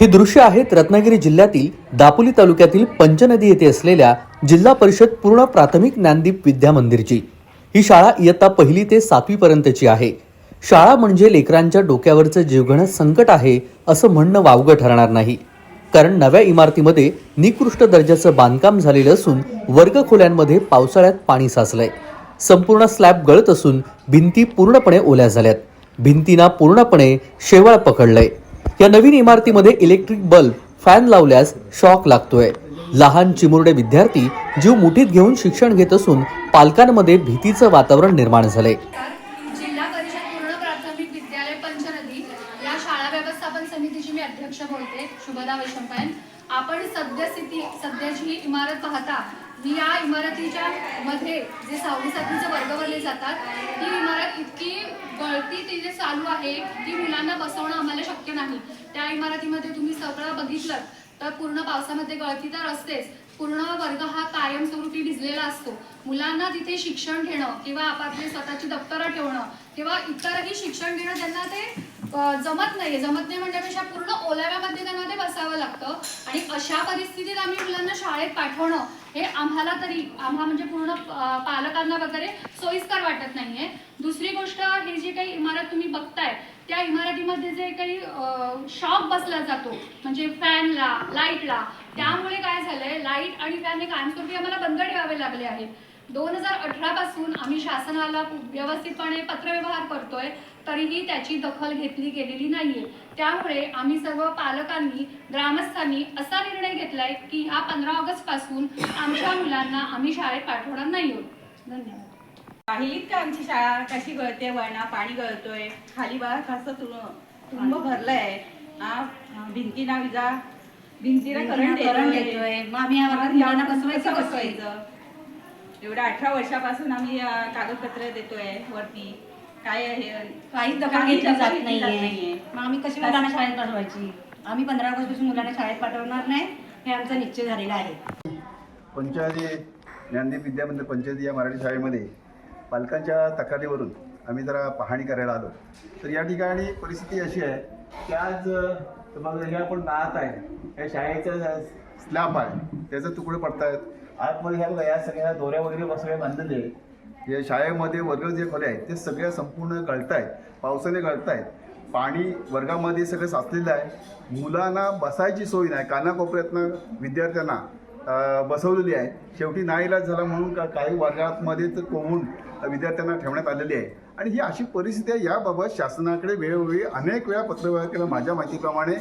हे दृश्य आहेत रत्नागिरी जिल्ह्यातील दापोली तालुक्यातील पंचनदी येथे असलेल्या जिल्हा परिषद पूर्ण प्राथमिक ज्ञानदीप विद्या मंदिरची. ही शाळा इयत्ता पहिली ते सातवी पर्यंतची आहे. शाळा म्हणजे लेकरांच्या डोक्यावरचं जीवघेणं संकट आहे असं म्हणणं वावगं ठरणार नाही. कारण नव्या इमारतीमध्ये निकृष्ट दर्जाचं बांधकाम झालेलं असून वर्गखोल्यांमध्ये पावसाळ्यात पाणी साचलंय. संपूर्ण स्लॅब गळत असून भिंती पूर्णपणे ओल्या झाल्यात. भिंतींना पूर्णपणे शेवाळ पकडलंय. या नवीन इमारतीमध्ये इलेक्ट्रिक बल्ब फॅन लावल्यास शॉक लागतोय. लहान चिमुरडे विद्यार्थी जीव मुठीत घेऊन शिक्षण घेत असून पालकांमध्ये भीतीचं वातावरण निर्माण झालंय जिल्हा परिषद पूर्ण प्राथमिक विद्यालय पंचनदी या शाळा व्यवस्थापन अध्यक्ष बोलते शुभदा वैशंपायन. आपण सद्यस्थिती सध्याची ही इमारत पाहता या इमारतीच्या मध्ये जे सहावी सातवीचे वर्ग भरले जातात ती इमारत इतकी गळती तिथे चालू आहे की मुलांना बसवणं आम्हाला शक्य नाही. त्या इमारतीमध्ये तुम्ही सगळं बघितलं. तर पूर्ण पावसामध्ये गळती तर असतेच. पूर्ण वर्ग हा कायमस्वरूपी भिजलेला असतो. मुलांना तिथे शिक्षण घेणं किंवा आपापली स्वतःची दप्तरं ठेवणं किंवा इतरही शिक्षण घेणं त्यांना ते जमत नाही जमत नाही म्हणण्यापेक्षा पूर्ण ओलाव्यामध्ये त्यांना ते बसावं लागतं. आणि अशा परिस्थितीत आम्ही मुलांना शाळेत पाठवणं हे आम्हाला तरी आम्हा म्हणजे पूर्ण पालकांना वगैरे सोयीस्कर वाटत नाहीये. दुसरी गोष्ट हे जी काही इमारत तुम्ही बघताय त्या इमारतीमध्ये जे काही शॉक बसला जातो म्हणजे फॅनला लाईटला त्यामुळे काय झालंय लाइट आणि फॅन हे कायमस्वरूपी आम्हाला बंद ठेवावे लागले आहे दोन हजार अठरा पासून आम्ही शासनाला व्यवस्थितपणे पत्रव्यवहार करतोय तरीही त्याची दखल घेतली गेलेली नाहीये. त्यामुळे आम्ही सर्व पालकांनी ग्रामस्थांनी असा निर्णय घेतलाय की ह्या पंधरा ऑगस्टपासून आमच्या मुलांना आम्ही शाळेत पाठवणार नाही आहोत धन्यवाद. पाहिलीत का आमची शाळा? कशी गळते वळणा? पाणी गळतोय. खाली बघा कसं तुम- तुंब भरलंय. हा? भिंतीना विजा. भिंतीला करंट येतोय मग आम्ही मुलांना बसवायचं एवढ्या अठरा वर्षापासून आम्ही कागदपत्र देतोय वरती. काय हे काहीच दखल काही घेतली जात नाहीये. मग आम्ही कशी मुलांना शाळेत पाठवायची? आम्ही पंधरा ऑगस्टपासून मुलांना शाळेत पाठवणार नाही. हे आमचा निश्चय झालेला आहे. पंचायती ज्ञानदीप विद्यामंदिर पंचायती या मराठी शाळेमध्ये पालकांच्या तक्रारीवरून आम्ही जरा पाहणी करायला आलो. तर या ठिकाणी परिस्थिती अशी आहे की आज तुम्हाला हे आपण पाहत आहे या शाळेचा स्लॅब आहे त्याचे तुकडे पडत आहेत आतमध्ये ह्या बघा या सगळ्या दोऱ्या वगैरे बसवल्या बांधलेले आहेत. या शाळेमध्ये वर्ग जे खोले आहेत ते सगळ्या संपूर्ण गळत आहेत पावसाने गळत आहेत पाणी वर्गामध्ये सगळं साचलेलं आहे. मुलांना बसायची सोय नाही कानाकोपऱ्यातनं विद्यार्थ्यांना. बसवलेली आहे. शेवटी नाईलाज झाला म्हणून का काही वर्गामध्ये तर कोवून विद्यार्थ्यांना ठेवण्यात आलेली आहे. आणि ही अशी परिस्थिती आहे. याबाबत शासनाकडे वेळोवेळी अनेक वेळा पत्रव्यवहार केला. माझ्या माहितीप्रमाणे